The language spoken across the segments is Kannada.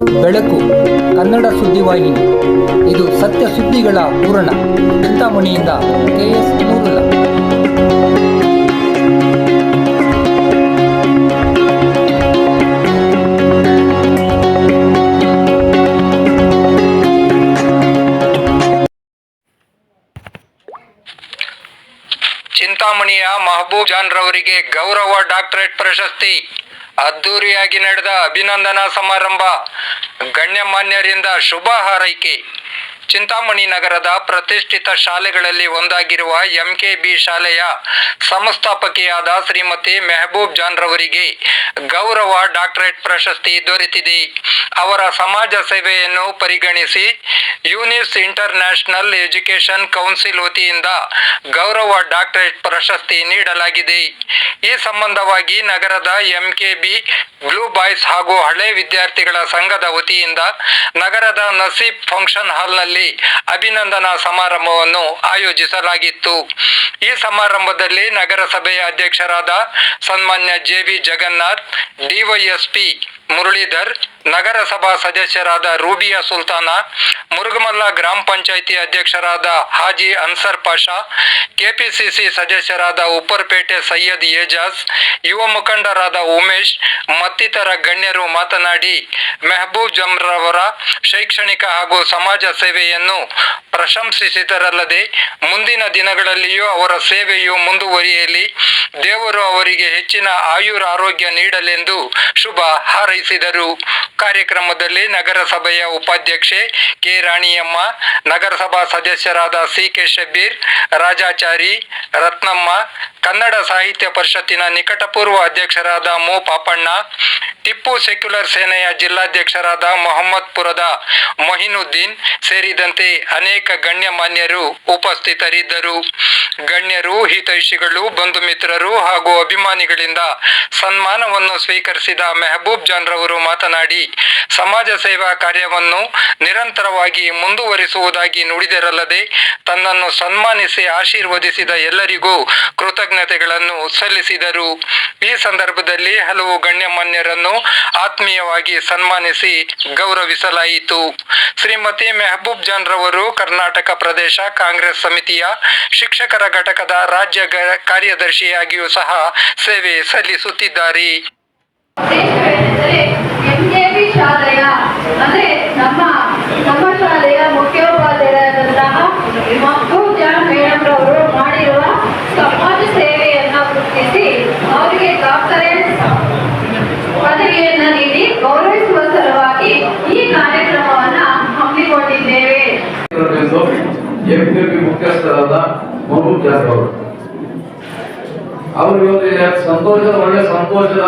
ಬೆಳಕು ಕನ್ನಡ ಸುದ್ದಿವಾಹಿನಿ. ಇದು ಸತ್ಯ ಸುದ್ದಿಗಳ ಪೂರಣ ಚಿಂತಾಮಣಿಯಿಂದ ಕೆಎಸ್ ನೂರುಲ್ಲ ಚಿಂತಾಮಣಿಯ ಮಹಬೂಬ್ ಜಾನ್ ರವರಿಗೆ ಗೌರವ ಡಾಕ್ಟರೇಟ್ ಪ್ರಶಸ್ತಿ. ಅದ್ದೂರಿಯಾಗಿ ನಡೆದ ಅಭಿನಂದನಾ ಸಮಾರಂಭ ಗಣ್ಯಮಾನ್ಯರಿಂದ ಶುಭ ಹಾರೈಕೆ. ಚಿಂತಾಮಣಿ ನಗರದ ಪ್ರತಿಷ್ಠಿತ ಶಾಲೆಗಳಲ್ಲಿ ಒಂದಾಗಿರುವ ಎಂಕೆಬಿ ಶಾಲೆಯ ಸಂಸ್ಥಾಪಕಿಯಾದ ಶ್ರೀಮತಿ ಮೆಹಬೂಬ್ ಜಾನ್ ರವರಿಗೆ ಗೌರವ ಡಾಕ್ಟರೇಟ್ ಪ್ರಶಸ್ತಿ ದೊರೆತಿದೆ. ಅವರ ಸಮಾಜ ಸೇವೆಯನ್ನು ಪರಿಗಣಿಸಿ Unis international education council ವತಿಯಿಂದ ಗೌರವ ಡಾಕ್ಟರೇಟ್ ಪ್ರಶಸ್ತಿ ನೀಡಲಾಗಿದೆ. ಈ ಸಂಬಂಧವಾಗಿ ನಗರದ ಎಂಕೆಬಿ ಬ್ಲೂ ಬಾಯ್ಸ್ ಹಾಗೂ ಹಳೆ ವಿದ್ಯಾರ್ಥಿಗಳ ಸಂಘದ ವತಿಯಿಂದ ನಗರದ ನಸೀಬ್ ಫಂಕ್ಷನ್ ಹಾಲ್ನಲ್ಲಿ ಅಭಿನಂದನಾ ಸಮಾರಂಭವನ್ನು ಆಯೋಜಿಸಲಾಗಿತ್ತು. ಈ ಸಮಾರಂಭದಲ್ಲಿ ನಗರಸಭೆಯ ಅಧ್ಯಕ್ಷರಾದ ಸನ್ಮಾನ್ಯ ಜೆ ಜಗನ್ನಾಥ್ ಡಿವೈಎಸ್ಪಿ ಮುರಳೀಧರ್ ನಗರಸಭಾ ಸದಸ್ಯರಾದ ರೂಬಿಯಾ ಸುಲ್ತಾನ ಮುರುಗಮಲ್ಲ ಗ್ರಾಮ ಪಂಚಾಯಿತಿ ಅಧ್ಯಕ್ಷರಾದ ಹಾಜಿ ಅನ್ಸರ್ ಪಾಷಾ, ಕೆಪಿಸಿಸಿ ಸದಸ್ಯರಾದ ಉಪ್ಪರ್ಪೇಟೆ ಸೈಯದ್ ಏಜಾಜ್, ಯುವ ಮುಖಂಡರಾದ ಉಮೇಶ್, ಮತ್ತಿತರ ಗಣ್ಯರು ಮಾತನಾಡಿ, ಮೆಹಬೂಬ್ ಜಮ್ರವರ ಶೈಕ್ಷಣಿಕ ಹಾಗೂ ಸಮಾಜ ಸೇವೆಯನ್ನು ಪ್ರಶಂಸಿಸಿದರಲ್ಲದೆ, ಮುಂದಿನ ದಿನಗಳಲ್ಲಿಯೂ ಅವರ ಸೇವೆಯು ಮುಂದುವರಿಯಲಿ, ದೇವರು ಅವರಿಗೆ ಹೆಚ್ಚಿನ ಆಯುರ ಆರೋಗ್ಯ ನೀಡಲೆಂದು ಶುಭ ಹಾರೈಸಿದರು. ಕಾರ್ಯಕ್ರಮದಲ್ಲಿ ನಗರಸಭೆಯ ಉಪಾಧ್ಯಕ್ಷೆ ಕೆ ರಾಣಿಯಮ್ಮ ನಗರಸಭಾ ಸದಸ್ಯರಾದ ಸಿ ಕೆ ಶಬೀರ್ ರಾಜಾಚಾರಿ ರತ್ನಮ್ಮ ಕನ್ನಡ ಸಾಹಿತ್ಯ ಪರಿಷತ್ತಿನ ನಿಕಟಪೂರ್ವ ಅಧ್ಯಕ್ಷರಾದ ಮು. ಪಾಪಣ್ಣ, ಟಿಪ್ಪು ಸೆಕ್ಯುಲರ್ ಸೇನೆಯ ಜಿಲ್ಲಾಧ್ಯಕ್ಷರಾದ ಮೊಹಮ್ಮದ್ಪುರದ ಮೊಹಿನುದ್ದೀನ್ ಸೇರಿದಂತೆ ಅನೇಕ ಗಣ್ಯಮಾನ್ಯರು ಉಪಸ್ಥಿತರಿದ್ದರು. ಗಣ್ಯರು, ಹಿತೈಷಿಗಳು ಬಂಧು ಮಿತ್ರರು ಹಾಗೂ ಅಭಿಮಾನಿಗಳಿಂದ ಸನ್ಮಾನವನ್ನು ಸ್ವೀಕರಿಸಿದ ಮೆಹಬೂಬ್ ಜಾನ್ ರವರು ಮಾತನಾಡಿ, ಸಮಾಜ ಸೇವಾ ಕಾರ್ಯವನ್ನು ನಿರಂತರವಾಗಿ ಮುಂದುವರಿಸುವುದಾಗಿ ನುಡಿದರಲ್ಲದೆ, ತನ್ನನ್ನು ಸನ್ಮಾನಿಸಿ ಆಶೀರ್ವದಿಸಿದ ಎಲ್ಲರಿಗೂ ಕೃತಜ್ಞತೆಗಳನ್ನು ಸಲ್ಲಿಸಿದರು. ಈ ಸಂದರ್ಭದಲ್ಲಿ ಹಲವು ಗಣ್ಯಮಾನ್ಯರನ್ನು ಆತ್ಮೀಯವಾಗಿ ಸನ್ಮಾನಿಸಿ ಗೌರವಿಸಲಾಯಿತು. ಶ್ರೀಮತಿ ಮೆಹಬೂಬ್ ಜಾನ್ ರವರು ಕರ್ನಾಟಕ ಪ್ರದೇಶ ಕಾಂಗ್ರೆಸ್ ಸಮಿತಿಯ ಶಿಕ್ಷಕರ ಘಟಕದ ರಾಜ್ಯ ಕಾರ್ಯದರ್ಶಿಯಾಗಿಯೂ ಸಹ ಸೇವೆ ಸಲ್ಲಿಸುತ್ತಿದ್ದಾರೆ. ಶಾಲೆಯ, ಅಂದ್ರೆ ನಮ್ಮ ಶಾಲೆಯ ಮುಖ್ಯೋಪಾಧ್ಯಾಯರಾದಂತಹ ಮಹಬೂಬ್ ಜಾನ್ ಮೇಡಮ್ ರವರು ಮಾಡಿರುವ ಸಮಾಜ ಸೇವೆಯನ್ನ ಗುರುತಿಸಿ ಅವರಿಗೆ ಡಾಕ್ಟರೇಟ್ ಪದವಿಯನ್ನ ನೀಡಿ ಗೌರವಿಸುವ ಸಲುವಾಗಿ ಈ ಕಾರ್ಯಕ್ರಮವನ್ನ ಹಮ್ಮಿಕೊಂಡಿದ್ದೇವೆ ಎಂದು ಎಂಪಿಪಿ ಮುಖ್ಯಸ್ಥರಾದ ಮಹಬೂಬ್ ಜಾಸ್ತಿ ಅವರು? ಅವರು ಇವತ್ತು ಸಂತೋಷದ ಒಳ್ಳೆ ಸಂತೋಷದ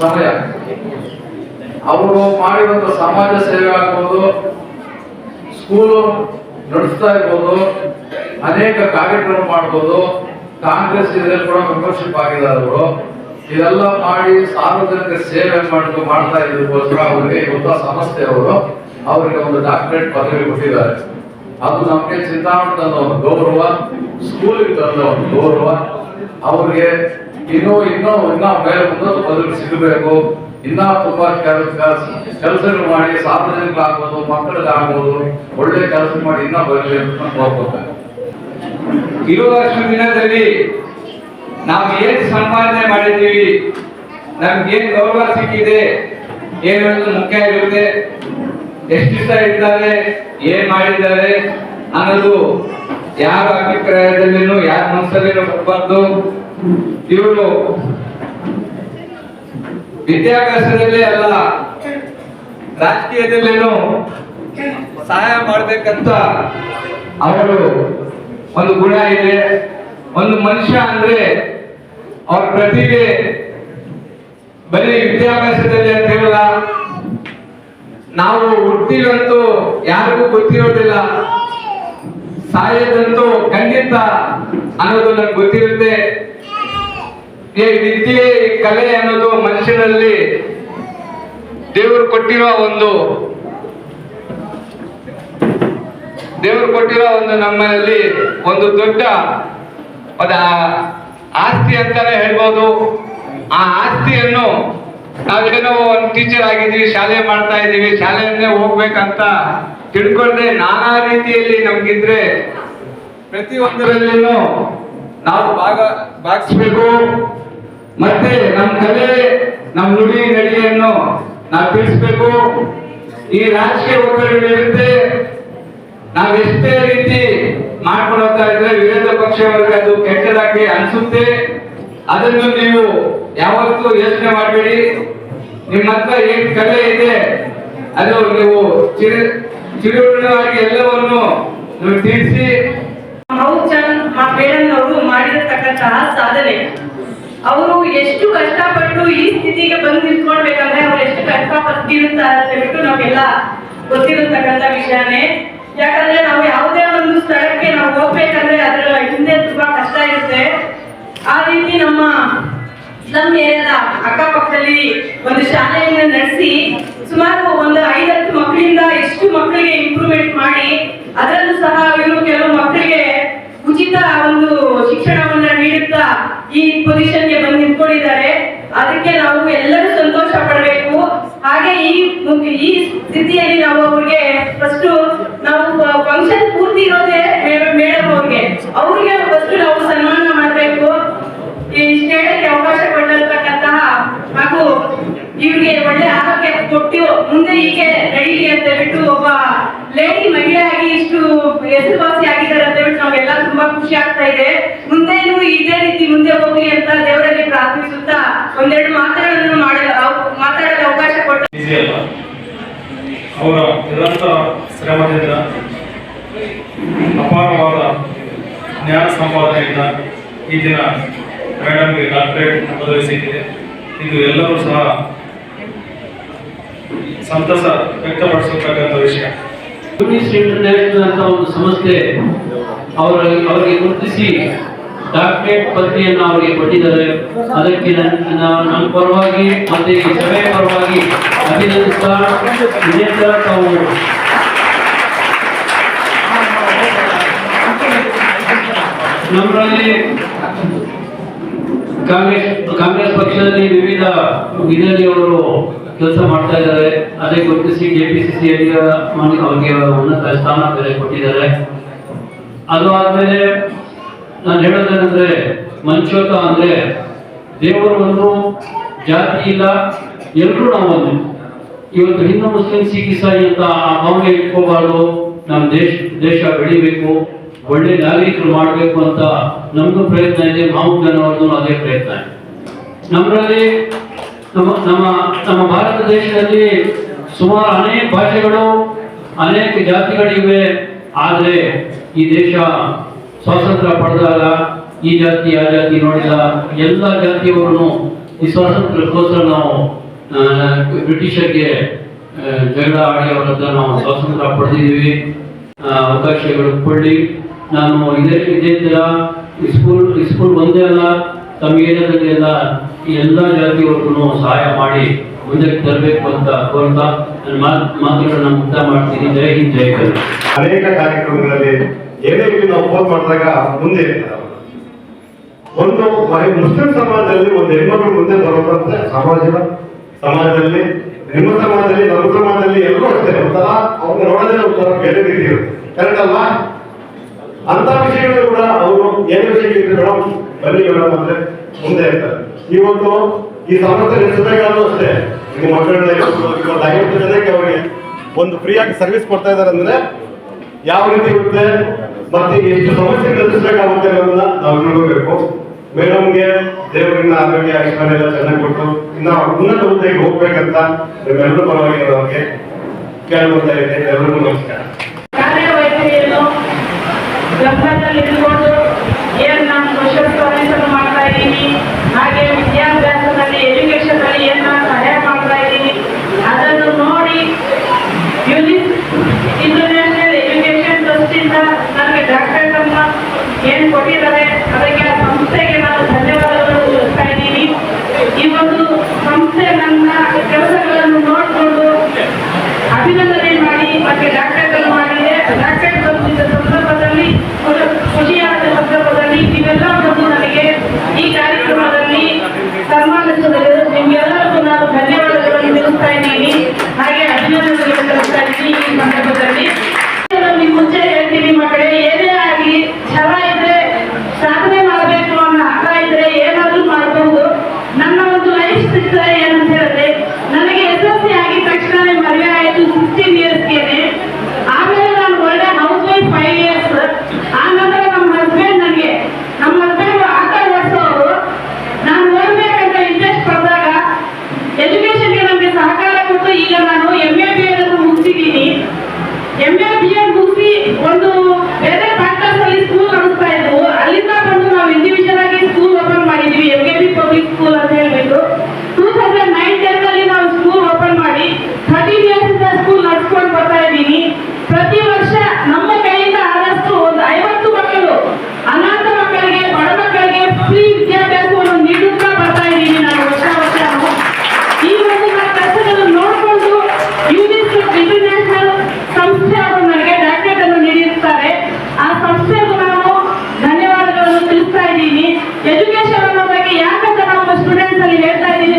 ಸಮಯ. ಅವರು ಮಾಡಿರುವಂತ ಸಮಾಜ ಸೇವೆ ಆಗ್ಬೋದು ಸ್ಕೂಲು ನಡೆಸ್ತಾ ಇರ್ಬೋದು, ಅನೇಕ ಕಾರ್ಯಕ್ರಮ ಮಾಡ್ಬೋದು. ಕಾಂಗ್ರೆಸ್ ಇದರಲ್ಲಿ ಕೂಡ ಮೆಂಬರ್ಶಿಪ್ ಆಗಿದ್ದಾರೆ ಅವರು. ಇದೆಲ್ಲ ಮಾಡಿ ಸಾರ್ವಜನಿಕ ಸೇವೆ ಮಾಡಿದ್ರು ಮಾಡ್ತಾ ಇದ್ದಕ್ಕೋಸ್ಕರ ಅವರಿಗೆ ಇವತ್ತು ಸಮಸ್ಯೆ ಸಂಸ್ಥೆಯವರು ಅವರಿಗೆ ಒಂದು ಡಾಕ್ಟರೇಟ್ ಪದವಿ ಕೊಟ್ಟಿದ್ದಾರೆ. ಅದು ನಮಗೆ ಚಿಂತಾಮಣಿ ತಂದ ಒಂದು ಗೌರವ. ಸ್ಕೂಲಿಗೆ ತಂದ ಗೌರವ, ಅವ್ರಿಗೆ ಇನ್ನೂ ಇನ್ನೂ ಇನ್ನೂ ಮೇಲೆ ಮುಂದೊಂದು ಬದುಕು ಸಿಗಬೇಕು. ಇನ್ನ ತುಂಬಾ ಕೆಲಸಗಳು ಮಾಡಿ ಸಾರ್ವಜನಿಕರಾಗ್ಬೋದು, ಮಕ್ಕಳಿಗಾಗ್ಬೋದು, ಒಳ್ಳೆ ಕೆಲಸ ಮಾಡಿ ಇನ್ನೂ ಬರಲಿ ಅಂತ ಕೋರ್ಕೊತೇನೆ ಇರುವಷ್ಟು ದಿನದಲ್ಲಿ ನಾವು ಏನ್ ಸಂಪಾದನೆ ಮಾಡಿದ್ದೀವಿ, ನಮ್ಗೆ ಏನ್ ಗೌರವ ಸಿಕ್ಕಿದೆ, ಏನು ಅನ್ನೋದು ಮುಖ್ಯ ಇರುತ್ತೆ, ಎಷ್ಟು ಇದ್ದಾರೆ, ಏನ್ ಮಾಡಿದ್ದಾರೆ ಅನ್ನೋದು ಯಾರ ಅಭಿಪ್ರಾಯದಲ್ಲಿನೂ, ಯಾರ ಮನಸ್ಸಲ್ಲಿನೂ ಬರಬಾರ್ದು. ಇವರು ವಿದ್ಯಾಭ್ಯಾಸದಲ್ಲೇ ಅಲ್ಲ, ರಾಜಕೀಯದಲ್ಲೇನು ಸಹಾಯ ಮಾಡ್ಬೇಕಂತ ಅವರು ಒಂದು ಗುಣ ಇದೆ. ಒಂದು ಮನುಷ್ಯ ಅಂದ್ರೆ ಅವ್ರ ಪ್ರತಿಭೆ ಬರೀ ವಿದ್ಯಾಭ್ಯಾಸದಲ್ಲಿ ಅಂತ ಹೇಳಲ್ಲ. ನಾವು ಹುಟ್ಟಿವಂತೂ ಯಾರಿಗೂ ಗೊತ್ತಿರೋದಿಲ್ಲ. ಸಾಯೋದಂತೂ ಖಂಡಿತ ಅನ್ನೋದು ನನಗೆ ಗೊತ್ತಿರುತ್ತೆ. ಈ ವಿದ್ಯೆ, ಕಲೆ ಅನ್ನೋದು ಮನುಷ್ಯನಲ್ಲಿ ದೇವರು ಕೊಟ್ಟಿರೋ ಒಂದು ದೇವರು ಕೊಟ್ಟಿರೋ ಒಂದು ನಮ್ಮಲ್ಲಿ ಒಂದು ದೊಡ್ಡ ಆಸ್ತಿ ಅಂತಾನೆ ಹೇಳ್ಬೋದು. ಆ ಆಸ್ತಿಯನ್ನು ನಾವೇನೋ ಒಂದು ಟೀಚರ್ ಆಗಿದ್ದೀವಿ, ಶಾಲೆ ಮಾಡ್ತಾ ಇದ್ದೀವಿ, ಶಾಲೆಯನ್ನೇ ಹೋಗ್ಬೇಕಂತ ತಿಳ್ಕೊಂಡ್ರೆ ನಾನಾ ರೀತಿಯಲ್ಲಿ ನಮ್ಗಿದ್ರೆ ಪ್ರತಿಯೊಂದರಲ್ಲೂ ನಾವು ಭಾಗ ಭಾಗಿಸ್ಬೇಕು. ಮತ್ತೆ ನಮ್ಮ ಕಲೆ ನಮ್ಮ ನುಡಿ ನಡಿಗೆಯನ್ನು ನಾವು ತಿಳಿಸ್ಬೇಕು. ಈ ರಾಜಕೀಯ ಒತ್ತಡಗಳಿರುತ್ತೆ. ನಾವೆಷ್ಟೇ ರೀತಿ ಮಾಡ್ಕೊಳ್ತಾ ಇದ್ರೆ ವಿರೋಧ ಪಕ್ಷವರ್ಗ ಅದು ಕೆಟ್ಟದಾಗಿ ಅನ್ಸುತ್ತೆ. ಅದನ್ನು ನೀವು ಯಾವತ್ತೂ ಯೋಚನೆ ಮಾಡಬೇಡಿ. ನಿಮ್ಮ ಹತ್ರ ಏನ್ ಕಲೆ ಇದೆ, ಅದು ನೀವು ಚಿರುವಾಗಿ ಎಲ್ಲವನ್ನು ತಿಳಿಸಿ ಅವರು ಮಾಡಿರತಕ್ಕಂತಹ ಸಾಧನೆ. ಅವರು ಎಷ್ಟು ಕಷ್ಟಪಟ್ಟು ಈ ಸ್ಥಿತಿಗೆ ಬಂದು ನಿಂತ್ಕೊಳ್ಬೇಕಂದ್ರೆ ಅವ್ರು ಎಷ್ಟು ಕಷ್ಟಪಟ್ಟಿರುತ್ತಾರೆ ಅಂತ ಹೇಳ್ಬಿಟ್ಟು ನಮಗೆಲ್ಲ ಗೊತ್ತಿರತಕ್ಕಂತ ವಿಷಯನೇ. ಯಾಕಂದ್ರೆ ನಾವು ಯಾವುದೇ ಒಂದು ಸ್ಥಳಕ್ಕೆ ನಾವು ಹೋಗ್ಬೇಕಂದ್ರೆ ಅದರ ಹಿಂದೆ ತುಂಬಾ ಕಷ್ಟ ಇರುತ್ತೆ. ಆ ರೀತಿ ನಮ್ಮ ಸ್ಲಮ್ ಏರಿಯಾದ ಅಕ್ಕಪಕ್ಕದಲ್ಲಿ ಒಂದು ಶಾಲೆಯನ್ನು ನಡೆಸಿ ಸುಮಾರು ಒಂದು ಐದತ್ತು ಮಕ್ಕಳಿಂದ ಎಷ್ಟು ಮಕ್ಕಳಿಗೆ ಇಂಪ್ರೂವ್ಮೆಂಟ್ ಮಾಡಿ, ಅದರಲ್ಲೂ ಸಹ ಇವರು ಕೆಲವು ಮಕ್ಕಳಿಗೆ ಉಚಿತ ಒಂದು ಶಿಕ್ಷಣವನ್ನ ನೀಡುತ್ತಾ ಈ ಪೊಸಿಷನ್ಗೆ ಬಂದು ನಿಂತ್ಕೊಂಡಿದ್ದಾರೆ. ಅದಕ್ಕೆ ನಾವು ಎಲ್ಲರೂ ಸಂತೋಷ ಪಡಬೇಕು. ಹಾಗೆ ಈ ಈ ಸ್ಥಿತಿಯಲ್ಲಿ ನಾವು ಅವ್ರಿಗೆ ಫಸ್ಟ್ ನಾವು ಫಂಕ್ಷನ್ ಪೂರ್ತಿ ಇರೋದೇ ಮೇಡಮ್ ಅವ್ರಿಗೆ ಅವ್ರಿಗೆ ಫಸ್ಟ್ ನಾವು ಸನ್ಮಾನ ಮಾಡಬೇಕು ಈ ಸ್ಟೇಟಕ್ಕೆ ಅವಕಾಶ ಕೊಟ್ಟಿರ್ತಕ್ಕಂತಹ ಹಾಗೂ ಇವ್ರಿಗೆ ಒಳ್ಳೆ ಆರೋಗ್ಯ ಕೊಟ್ಟು ಮುಂದೆ ಹೀಗೆ ನಡೀಲಿ ಅಂತ ಹೇಳ್ಬಿಟ್ಟು ಒಬ್ಬ ಲೇಡಿ ಆಗಿ ಇಷ್ಟು ಹೆಸರುವಾಸಿ ಆಗಿದ್ದಾರೆ ಅಂತ ಹೇಳಿ ನಾವೆಲ್ಲ ತುಂಬಾ ಖುಷಿ ಆಗ್ತಾ ಇದೆ. ಮುಂದೇನು ಇದೇ ರೀತಿ ಮುಂದೆ ಹೋಗ್ಲಿ ಅಂತ ದೇವರಲ್ಲಿ ಪ್ರಾರ್ಥಿಸುತ್ತಾ ಒಂದೆರಡು ಮಾತುಗಳನ್ನು ಮಾಡಲು ಮಾತಾಡಲು ಅವಕಾಶ ಕೊಟ್ಟ ಅವರ ನಿರಂತರ ಶ್ರಮದಿಂದ ಅಪಾರವಾದ ಜ್ಞಾನ ಸಂಪಾದನೆಯಿಂದ ಈ ದಿನ ಮೇಡಮ್ಗೆ ಡಾಕ್ಟರೇಟ್ ಪದವಿ ಸಿಕ್ಕಿದೆ ಇದು ಎಲ್ಲರೂ ಸಹ ಸಂತಸ ವ್ಯಕ್ತಪಡಿಸತಕ್ಕಂಥ ವಿಷಯ. ಇಂಟರ್ನ್ಯಾಷನಲ್ ಅಂತ ಒಂದು ಸಂಸ್ಥೆ ಅವರ ಅವರಿಗೆ ಗುರುತಿಸಿ ಡಾಕ್ಟರೇಟ್ ಪದವಿಯನ್ನು ಅವರಿಗೆ ಕೊಟ್ಟಿದ್ದಾರೆ. ಅದಕ್ಕೆ ನನ್ನ ಪರವಾಗಿ ಮತ್ತೆ ಈ ಸಭೆಯ ಪರವಾಗಿ ಅಭಿನಂದಿಸ್ತಾ ತಾವು ನಮ್ಮಲ್ಲಿ ಕಾಂಗ್ರೆಸ್ ಕಾಂಗ್ರೆಸ್ ಪಕ್ಷದಲ್ಲಿ ವಿವಿಧ ಇದರಲ್ಲಿ ಅವರು ಕೆಲಸ ಮಾಡ್ತಾ ಇದ್ದಾರೆ. ಅದೇ ಗುರುತಿಸಿ ಕೆಪಿಸಿಸಿ ಅವರಿಗೆ ಉನ್ನತ ಸ್ಥಾನ ಬೇರೆ ಕೊಟ್ಟಿದ್ದಾರೆ. ಅದು ಆದ್ಮೇಲೆ ನಾನು ಹೇಳೋದೇನೆಂದ್ರೆ, ಮಂಚೋತ ಅಂದ್ರೆ ದೇವರು ಒಂದು ಜಾತಿ ಇಲ್ಲ ಎಲ್ಲರೂ ನಾವು ಒಂದು. ಇವತ್ತು ಹಿಂದೂ ಮುಸ್ಲಿಂ ಸಿಖ್ ಇಸಾಯಿ ಅಂತ ಆ ಭಾವನೆ ಇಟ್ಕೋಬಾರ್ದು. ನಮ್ಮ ದೇಶ ದೇಶ ಬೆಳಿಬೇಕು, ಒಳ್ಳೆ ನಾಗರಿಕರು ಮಾಡಬೇಕು ಅಂತ ನಮ್ದು ಪ್ರಯತ್ನ ಇದೆ, ಮಾವು ಜನವರ್ದು ಅದೇ ಪ್ರಯತ್ನ ನಮ್ಮಲ್ಲಿ ನಮ್ಮ ನಮ್ಮ ನಮ್ಮ ಭಾರತ ದೇಶದಲ್ಲಿ ಸುಮಾರು ಅನೇಕ ಭಾಷೆಗಳು, ಅನೇಕ ಜಾತಿಗಳಿವೆ. ಆದರೆ ಈ ದೇಶ ಸ್ವಾತಂತ್ರ್ಯ ಪಡೆದಾಗ ಈ ಜಾತಿ, ಆ ಜಾತಿ ನೋಡಿಲ್ಲ. ಎಲ್ಲ ಜಾತಿಯವರನ್ನು ಈ ಸ್ವಾತಂತ್ರ್ಯಕ್ಕೋಸ್ಕರ ನಾವು ಬ್ರಿಟಿಷರಿಗೆ ಜಗಳ ಆಡಿ ಅವರ ಹತ್ರ ನಾವು ಸ್ವಾತಂತ್ರ್ಯ ಪಡೆದಿದ್ದೀವಿ. ಅವಕಾಶಗಳು ಕೊಡ್ಲಿ. ನಾನು ಇದೇ ಇದೇ ಥರ ಸ್ಕೂಲ್ ಸ್ಕೂಲ್ ಒಂದೇ ಅಲ್ಲ. ಏರಿಯಾದಲ್ಲಿ ಎಲ್ಲ ಜಾತಿಯವ್ರಿಗೂ ಸಹಾಯ ಮಾಡಿ ಮುಂದಕ್ಕೆ ತರಬೇಕು ಅಂತ ಕೋರ್ತಾ ನನ್ನ ಮಾತು, ಮಾತುಗಳನ್ನ ಮುಕ್ತ ಮಾಡ್ತೀನಿ. ಜೈ ಹಿಂದ್, ಜೈ ಅನೇಕ ಕಾರ್ಯಕ್ರಮಗಳಲ್ಲಿ ಏನೇ ಇಲ್ಲಿ ನಾವು ಫೋನ್ ಮಾಡಿದಾಗ ಮುಂದೆ ಒಂದು ಮುಸ್ಲಿಂ ಸಮಾಜದಲ್ಲಿ ಒಂದು ಹೆಣ್ಮಕ್ಳು ಮುಂದೆ ಬರೋದಂತೆ ಸಮಾಜದ ಸಮಾಜದಲ್ಲಿ, ನಿಮ್ಮ ಸಮಾಜದಲ್ಲಿ, ನಮ್ಮ ಸಮಾಜದಲ್ಲಿ ಎಲ್ಲರೂ ಅಷ್ಟೇ. ಒಂಥರ ಅವ್ರನ್ನ ನೋಡೋದೇ ಒಂಥರ ಬೇರೆ ರೀತಿ ಕರೆಕ್ಟ್ ಅಲ್ವಾ ಅಂತ ವಿಷಯಗಳು ಕೂಡ ಅವರು ಏನೇ ವಿಷಯ ಮೇಡಮ್? ಬನ್ನಿ ಮೇಡಮ್ ಅಂದ್ರೆ ಮುಂದೆ ಇರ್ತಾರೆ. ಇವತ್ತು ಈ ಸಮಸ್ಯೆ ನಡೆಸಬೇಕಾದ್ರೂ ಅಷ್ಟೇ, ನಿಮ್ಮ ಮಕ್ಕಳನ್ನ ಐವತ್ತು ಜನಕ್ಕೆ ಅವರಿಗೆ ಒಂದು ಫ್ರೀಯಾಗಿ ಸರ್ವಿಸ್ ಕೊಡ್ತಾ ಇದ್ದಾರೆ ಅಂದ್ರೆ ಯಾವ ರೀತಿ ಇರುತ್ತೆ? ಮತ್ತೆ ಎಷ್ಟು ಸಮಸ್ಯೆ ಎದುರಿಸಬೇಕಾಗುತ್ತೆ ಅನ್ನೋದನ್ನ ನಾವು ತಿಳ್ಕೋಬೇಕು. ಮೇಡಮ್ಗೆ ದೇವರಿಂದ ಆರೋಗ್ಯ, ಆಯುಷ್ಮಾನ್ ಎಲ್ಲ ಚೆನ್ನಾಗಿ ಕೊಟ್ಟು ಇನ್ನ ಉನ್ನತ ಹುದ್ದೆಗೆ ಹೋಗ್ಬೇಕಂತ ನಿಮ್ಮೆಲ್ಲರೂ ಪರವಾಗಿ ಅವ್ರಿಗೆ ಕೇಳ್ಕೊತಾ ಇದ್ದೀನಿ ಎಲ್ಲರಿಗೂ ನಮಸ್ಕಾರ. esa libertad y